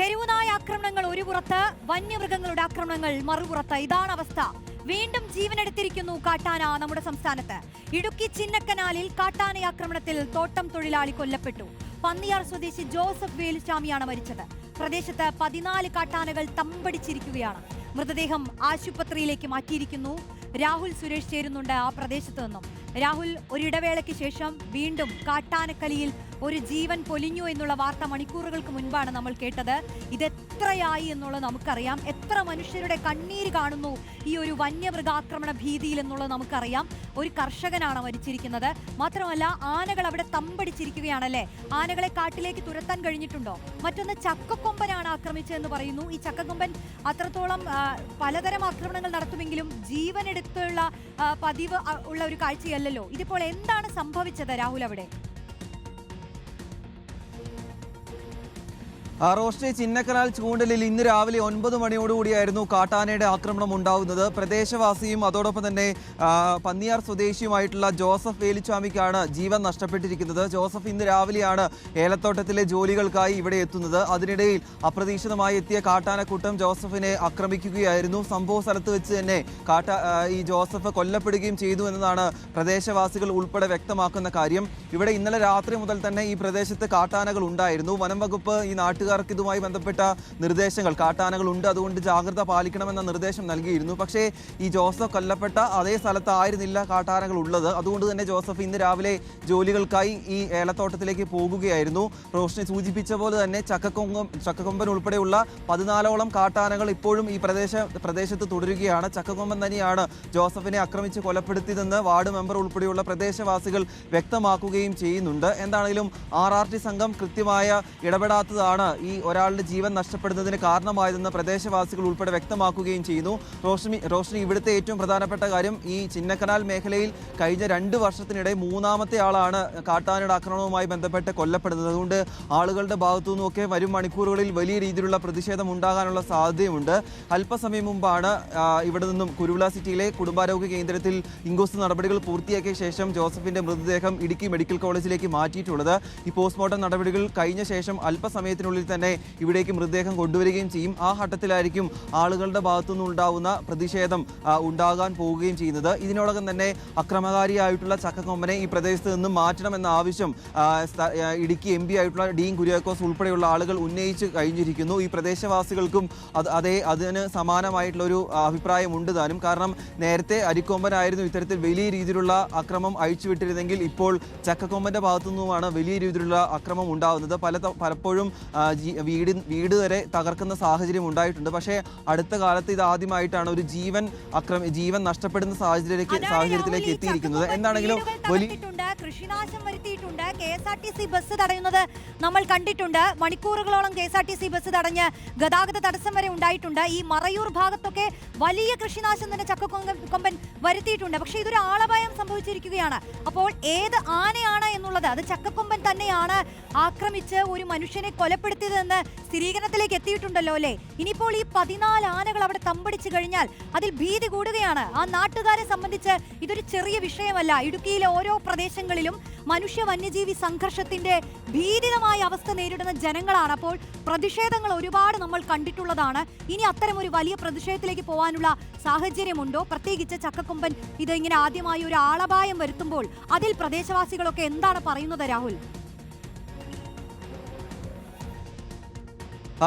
തെരുവുനായ ആക്രമണങ്ങൾ ഒരു പുറത്ത് വന്യമൃഗങ്ങളുടെ ആക്രമണങ്ങൾ മറുപുറത്ത്. ഇതാണ് അവസ്ഥ. വീണ്ടും ജീവനെടുത്തിരിക്കുന്നു കാട്ടാന നമ്മുടെ സംസ്ഥാനത്ത്. ഇടുക്കി ചിന്നക്കനാലിൽ കാട്ടാന ആക്രമണത്തിൽ തോട്ടം തൊഴിലാളി കൊല്ലപ്പെട്ടു. പന്നിയാർ സ്വദേശി ജോസഫ് വേലുസ്വാമിയാണ് മരിച്ചത്. പ്രദേശത്ത് പതിനാല് കാട്ടാനകൾ തമ്പടിച്ചിരിക്കുകയാണ്. മൃതദേഹം ആശുപത്രിയിലേക്ക് മാറ്റിയിരിക്കുന്നു. രാഹുൽ സുരേഷ് ചേരുന്നുണ്ട് ആ പ്രദേശത്ത് നിന്നും. രാഹുൽ ഒരിടവേളയ്ക്ക് ശേഷം വീണ്ടും കാട്ടാനക്കലിയിൽ ഒരു ജീവൻ പൊലിഞ്ഞു എന്നുള്ള വാർത്ത മണിക്കൂറുകൾക്ക് മുൻപാണ് നമ്മൾ കേട്ടത്. ഇത് എത്രയായി എന്നുള്ളത് നമുക്കറിയാം. എത്ര മനുഷ്യരുടെ കണ്ണീര് കാണുന്നു ഈ ഒരു വന്യമൃഗാക്രമണ ഭീതിയിൽ എന്നുള്ളത് നമുക്കറിയാം. ഒരു കർഷകനാണ് മരിച്ചിരിക്കുന്നത്. മാത്രമല്ല ആനകൾ അവിടെ തമ്പടിച്ചിരിക്കുകയാണല്ലേ? ആനകളെ കാട്ടിലേക്ക് തുരത്താൻ കഴിഞ്ഞിട്ടുണ്ടോ? മറ്റൊന്ന് ചക്കക്കൊമ്പനാണ് ആക്രമിച്ചതെന്ന് പറയുന്നു. ഈ ചക്കക്കൊമ്പൻ അത്രത്തോളം പലതരം ആക്രമണങ്ങൾ നടത്തുമെങ്കിലും ജീവനെടുത്തുള്ള പതിവ് ഉള്ള ഒരു കാഴ്ചയല്ലല്ലോ. ഇതിപ്പോൾ എന്താണ് സംഭവിച്ചത് രാഹുൽ അവിടെ? റോഷ്നി ചിന്നക്കനാൽ ചൂണ്ടലിൽ ഇന്ന് രാവിലെ ഒൻപത് മണിയോടുകൂടിയായിരുന്നു കാട്ടാനയുടെ ആക്രമണം ഉണ്ടാവുന്നത്. പ്രദേശവാസിയും അതോടൊപ്പം തന്നെ പന്നിയാർ സ്വദേശിയുമായിട്ടുള്ള ജോസഫ് വേലിച്ചാമിക്കാണ് ജീവൻ നഷ്ടപ്പെട്ടിരിക്കുന്നത്. ജോസഫ് ഇന്ന് രാവിലെയാണ് ഏലത്തോട്ടത്തിലെ ജോലികൾക്കായി ഇവിടെ എത്തുന്നത്. അതിനിടയിൽ അപ്രതീക്ഷിതമായി എത്തിയ കാട്ടാനക്കൂട്ടം ജോസഫിനെ ആക്രമിക്കുകയായിരുന്നു. സംഭവ സ്ഥലത്ത് വെച്ച് തന്നെ കാട്ട ഈ ജോസഫ് കൊല്ലപ്പെടുകയും ചെയ്തു എന്നതാണ് പ്രദേശവാസികൾ ഉൾപ്പെടെ വ്യക്തമാക്കുന്ന കാര്യം. ഇവിടെ ഇന്നലെ രാത്രി മുതൽ തന്നെ ഈ പ്രദേശത്ത് കാട്ടാനകൾ ഉണ്ടായിരുന്നു. വനം വകുപ്പ് ഈ നാട്ടുകാർക്ക് ഇതുമായി ബന്ധപ്പെട്ട നിർദ്ദേശങ്ങൾ കാട്ടാനകൾ ഉണ്ട് അതുകൊണ്ട് ജാഗ്രത പാലിക്കണമെന്ന നിർദ്ദേശം നൽകിയിരുന്നു. പക്ഷേ ഈ ജോസഫ് കൊല്ലപ്പെട്ട അതേ സ്ഥലത്തായിരുന്നില്ല കാട്ടാനകൾ ഉള്ളത് അതുകൊണ്ട് തന്നെ ജോസഫ് ഇന്ന് രാവിലെ ജോലികൾക്കായി ഈ ഏലത്തോട്ടത്തിലേക്ക് പോകുകയായിരുന്നു. റോഷനെ സൂചിപ്പിച്ച പോലെ തന്നെ ചക്കക്കൊമ്പം ചക്കക്കൊമ്പൻ ഉൾപ്പെടെയുള്ള പതിനാലോളം കാട്ടാനകൾ ഇപ്പോഴും ഈ പ്രദേശ പ്രദേശത്ത് തുടരുകയാണ്. ചക്കക്കൊമ്പൻ തന്നെയാണ് ജോസഫിനെ ആക്രമിച്ച് കൊലപ്പെടുത്തിയതെന്ന് വാർഡ് മെമ്പർ ഉൾപ്പെടെയുള്ള പ്രദേശവാസികൾ വ്യക്തമാക്കുകയും ചെയ്യുന്നുണ്ട്. എന്താണെങ്കിലും ആർ ആർ ടി സംഘം കൃത്യമായ ഇടപെടാത്തതാണ് ഈ ഒരാളുടെ ജീവൻ നഷ്ടപ്പെടുന്നതിന് കാരണമായതെന്ന് പ്രദേശവാസികൾ ഉൾപ്പെടെ വ്യക്തമാക്കുകയും ചെയ്യുന്നു. റോഷ്നി റോഷ്നി ഇവിടുത്തെ ഏറ്റവും പ്രധാനപ്പെട്ട കാര്യം ഈ ചിന്നക്കനാൽ മേഖലയിൽ കഴിഞ്ഞ രണ്ട് വർഷത്തിനിടെ മൂന്നാമത്തെ ആളാണ് കാട്ടാനയുടെ ആക്രമണവുമായി ബന്ധപ്പെട്ട് കൊല്ലപ്പെടുന്നത്. അതുകൊണ്ട് ആളുകളുടെ ഭാഗത്തു നിന്നൊക്കെ വരും മണിക്കൂറുകളിൽ വലിയ രീതിയിലുള്ള പ്രതിഷേധം ഉണ്ടാകാനുള്ള സാധ്യതയുണ്ട് അല്പസമയം മുമ്പാണ് ഇവിടെ നിന്നും കുരുവിള സിറ്റിയിലെ കുടുംബാരോഗ്യ കേന്ദ്രത്തിൽ ഇൻക്വസ്റ്റ് നടപടികൾ പൂർത്തിയാക്കിയ ശേഷം ജോസഫിന്റെ മൃതദേഹം ഇടുക്കി മെഡിക്കൽ കോളേജിലേക്ക് മാറ്റിയിട്ടുള്ളത്. ഈ പോസ്റ്റ്മോർട്ടം നടപടികൾ കഴിഞ്ഞ ശേഷം അല്പസമയത്തിനുള്ളിൽ തന്നെ ഇവിടേക്ക് മൃതദേഹം കൊണ്ടുവരികയും ചെയ്യും. ആ ഘട്ടത്തിലായിരിക്കും ആളുകളുടെ ഭാഗത്തുനിന്ന് ഉണ്ടാകുന്ന പ്രതിഷേധം ഉണ്ടാകാൻ പോവുകയും ചെയ്യുന്നത്. ഇതിനോടകം തന്നെ അക്രമകാരിയായിട്ടുള്ള ചക്കക്കൊമ്പനെ ഈ പ്രദേശത്ത് നിന്നും മാറ്റണമെന്ന ആവശ്യം ഇടുക്കി എം പി ആയിട്ടുള്ള ഡീൻ കുര്യാക്കോസ് ഉൾപ്പെടെയുള്ള ആളുകൾ ഉന്നയിച്ച് കഴിഞ്ഞിരിക്കുന്നു. ഈ പ്രദേശവാസികൾക്കും അത് അതേ അതിന് സമാനമായിട്ടുള്ള ഒരു അഭിപ്രായമുണ്ട് താനും. കാരണം നേരത്തെ അരിക്കൊമ്പനായിരുന്നു ഇത്തരത്തിൽ വലിയ രീതിയിലുള്ള അക്രമം അഴിച്ചുവിട്ടിരുന്നെങ്കിൽ ഇപ്പോൾ ചക്കക്കൊമ്പന്റെ ഭാഗത്തു നിന്നുമാണ് വലിയ രീതിയിലുള്ള അക്രമം ഉണ്ടാകുന്നത് പല പലപ്പോഴും വീട് വീട് വരെ തകർക്കുന്ന സാഹചര്യം ഉണ്ടായിട്ടുണ്ട്. പക്ഷേ അടുത്ത കാലത്ത് ഇത് ആദ്യമായിട്ടാണ് ഒരു ജീവൻ അക്രമ ജീവൻ നഷ്ടപ്പെടുന്ന സാഹചര്യത്തിലേക്ക് സാഹചര്യത്തിലേക്ക് എത്തിയിരിക്കുന്നത്. എന്താണെങ്കിലും വലിയ കൃഷിനാശം വരുത്തിയിട്ടുണ്ട്. K S R T C bus തടയുന്നത് നമ്മൾ കണ്ടിട്ടുണ്ട്. മണിക്കൂറുകളോളം K S R T C bus തടഞ്ഞ് ഗതാഗത തടസ്സം വരെ ഉണ്ടായിട്ടുണ്ട്. ഈ മറയൂർ ഭാഗത്തൊക്കെ വലിയ കൃഷിനാശം തന്നെ ചക്കക്കൊമ്പൻ കൊമ്പൻ വരുത്തിയിട്ടുണ്ട്. പക്ഷേ ഇതൊരു ആളപായം സംഭവിച്ചിരിക്കുകയാണ്. അപ്പോൾ ഏത് ആനയാണ് എന്നുള്ളത്? അത് ചക്കക്കൊമ്പൻ തന്നെയാണ് ആക്രമിച്ച് ഒരു മനുഷ്യനെ കൊലപ്പെടുത്തിയതെന്ന് സ്ഥിരീകരണത്തിലേക്ക് എത്തിയിട്ടുണ്ടല്ലോ അല്ലേ? ഇനിയിപ്പോൾ ഈ പതിനാല് ആനകൾ അവിടെ തമ്പടിച്ചു കഴിഞ്ഞാൽ അതിൽ ഭീതി കൂടുകയാണ്. ആ നാട്ടുകാരെ സംബന്ധിച്ച് ഇതൊരു ചെറിയ വിഷയമല്ല. ഇടുക്കിയിലെ ഓരോ പ്രദേശങ്ങളിലും മനുഷ്യ വന്യജീവി സംഘർഷത്തിന്റെ ഭീതിതമായ അവസ്ഥ നേരിടുന്ന ജനങ്ങളാണ്. അപ്പോൾ പ്രതിഷേധങ്ങൾ ഒരുപാട് നമ്മൾ കണ്ടിട്ടുള്ളതാണ്. ഇനി അത്തരം ഒരു വലിയ പ്രതിഷേധത്തിലേക്ക് പോകാനുള്ള സാഹചര്യമുണ്ടോ? പ്രത്യേകിച്ച് ചക്കക്കൊമ്പൻ ഇത് ഇങ്ങനെ ആദ്യമായി ഒരു ആളപായം വരുത്തുമ്പോൾ അതിൽ പ്രദേശവാസികളൊക്കെ എന്താണ് പറയുന്നത് രാഹുൽ?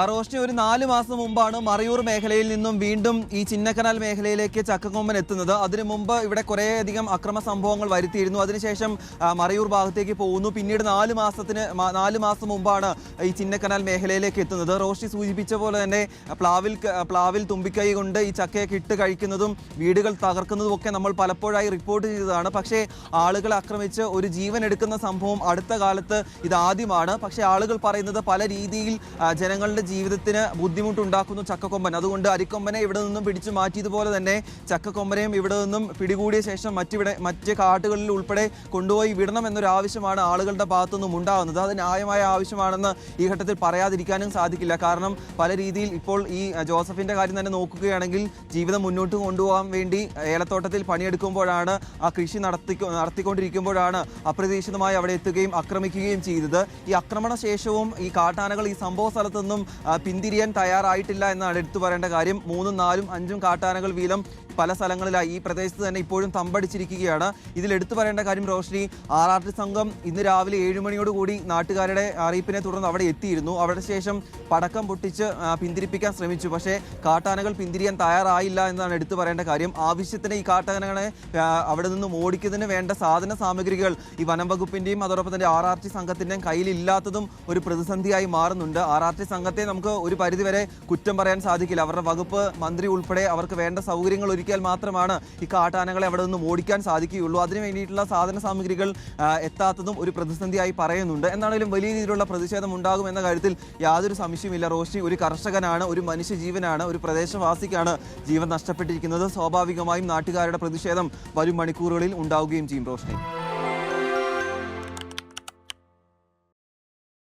റോഷ്നി ഒരു നാല് മാസം മുമ്പാണ് മറയൂർ മേഖലയിൽ നിന്നും വീണ്ടും ഈ ചിന്നക്കനാൽ മേഖലയിലേക്ക് ചക്കക്കൊമ്പൻ എത്തുന്നത്. അതിനു മുമ്പ് ഇവിടെ കുറേയധികം അക്രമ സംഭവങ്ങൾ വരുത്തിയിരുന്നു. അതിനുശേഷം ആ, മറയൂർ ഭാഗത്തേക്ക് പോകുന്നു. പിന്നീട് നാല് മാസത്തിന് നാല് മാസം മുമ്പാണ് ഈ ചിന്നക്കനാൽ മേഖലയിലേക്ക് എത്തുന്നത്. റോഷ്നി സൂചിപ്പിച്ച പോലെ തന്നെ പ്ലാവിൽ പ്ലാവിൽ തുമ്പിക്കൈ കൊണ്ട് ഈ ചക്കയൊക്കെ ഇട്ട് കഴിക്കുന്നതും വീടുകൾ തകർക്കുന്നതും ഒക്കെ നമ്മൾ പലപ്പോഴായി റിപ്പോർട്ട് ചെയ്തതാണ്. പക്ഷേ ആളുകളെ ആക്രമിച്ച് ഒരു ജീവൻ എടുക്കുന്ന സംഭവം അടുത്ത കാലത്ത് ഇതാദ്യമാണ്. പക്ഷേ ആളുകൾ പറയുന്നത് പല രീതിയിൽ ആ, ജനങ്ങളുടെ ജീവിതത്തിന് ബുദ്ധിമുട്ടുണ്ടാക്കുന്നു ചക്കക്കൊമ്പൻ. അതുകൊണ്ട് അരിക്കൊമ്പനെ ഇവിടെ നിന്നും പിടിച്ചു മാറ്റിയതുപോലെ തന്നെ ചക്കക്കൊമ്പനെയും ഇവിടെ നിന്നും പിടികൂടിയ ശേഷം മറ്റിവിടെ മറ്റ് കാട്ടുകളിൽ ഉൾപ്പെടെ കൊണ്ടുപോയി വിടണം എന്നൊരു ആവശ്യമാണ് ആളുകളുടെ ഭാഗത്തുനിന്നും ഉണ്ടാകുന്നത്. അത് ന്യായമായ ആവശ്യമാണെന്ന് ഈ ഘട്ടത്തിൽ പറയാതിരിക്കാനും സാധിക്കില്ല. കാരണം പല രീതിയിൽ ഇപ്പോൾ ഈ ജോസഫിന്റെ കാര്യം തന്നെ നോക്കുകയാണെങ്കിൽ ജീവിതം മുന്നോട്ട് കൊണ്ടുപോകാൻ വേണ്ടി ഏലത്തോട്ടത്തിൽ പണിയെടുക്കുമ്പോഴാണ് ആ കൃഷി നടത്തി നടത്തിക്കൊണ്ടിരിക്കുമ്പോഴാണ് അപ്രതീക്ഷിതമായി അവിടെ എത്തുകയും ആക്രമിക്കുകയും ചെയ്തത്. ഈ ആക്രമണ ശേഷവും ഈ കാട്ടാനകൾ ഈ സംഭവ സ്ഥലത്തു നിന്നും പിന്തിരിയാൻ തയ്യാറായിട്ടില്ല എന്നാണ് എടുത്തു പറയേണ്ട കാര്യം. മൂന്നും നാലും അഞ്ചും കാട്ടാനകൾ വീതം പല സ്ഥലങ്ങളിലായി. ഈ പ്രദേശത്ത് തന്നെ ഇപ്പോഴും തമ്പടിച്ചിരിക്കുകയാണ്. ഇതിൽ എടുത്തു പറയേണ്ട കാര്യം റോഷ്നി ആർ ആർ ടി സംഘം ഇന്ന് രാവിലെ ഏഴ് മണിയോടുകൂടി നാട്ടുകാരുടെ അറിയിപ്പിനെ തുടർന്ന് അവിടെ എത്തിയിരുന്നു. അവിടെ ശേഷം പടക്കം പൊട്ടിച്ച് പിന്തിരിപ്പിക്കാൻ ശ്രമിച്ചു. പക്ഷേ കാട്ടാനകൾ പിന്തിരിയാൻ തയ്യാറായില്ല എന്നാണ് എടുത്തു പറയേണ്ട കാര്യം. ആവശ്യത്തിന് ഈ കാട്ടാനകളെ അവിടെ നിന്നും ഓടിക്കുന്നതിന് വേണ്ട സാധന സാമഗ്രികൾ ഈ വനം വകുപ്പിന്റെയും അതോടൊപ്പം തന്നെ ആർ ആർ ടി സംഘത്തിന്റെയും കയ്യിലില്ലാത്തതും ഒരു പ്രതിസന്ധിയായി മാറുന്നുണ്ട്. ആർ ആർ ടി സംഘത്തെ നമുക്ക് ഒരു പരിധിവരെ കുറ്റം പറയാൻ സാധിക്കില്ല. അവരുടെ വകുപ്പ് മന്ത്രി ഉൾപ്പെടെ അവർക്ക് വേണ്ട സൗകര്യങ്ങൾ ഒരുക്കിയാൽ മാത്രമാണ് ഈ കാട്ടാനകളെ അവിടെ നിന്നും ഓടിക്കാൻ സാധിക്കുകയുള്ളൂ. അതിന് വേണ്ടിയിട്ടുള്ള സാധന സാമഗ്രികൾ എത്താത്തതും ഒരു പ്രതിസന്ധിയായി പറയുന്നുണ്ട്. എന്നാണെങ്കിലും വലിയ രീതിയിലുള്ള പ്രതിഷേധം ഉണ്ടാകും എന്ന കാര്യത്തിൽ യാതൊരു സംശയമില്ല റോഷി ഒരു കർഷകനാണ് ഒരു മനുഷ്യജീവനാണ് ഒരു പ്രദേശവാസിക്കാണ് ജീവൻ നഷ്ടപ്പെട്ടിരിക്കുന്നത്. സ്വാഭാവികമായും നാട്ടുകാരുടെ പ്രതിഷേധം വരും മണിക്കൂറുകളിൽ ഉണ്ടാവുകയും ചെയ്യും റോഷ്നി.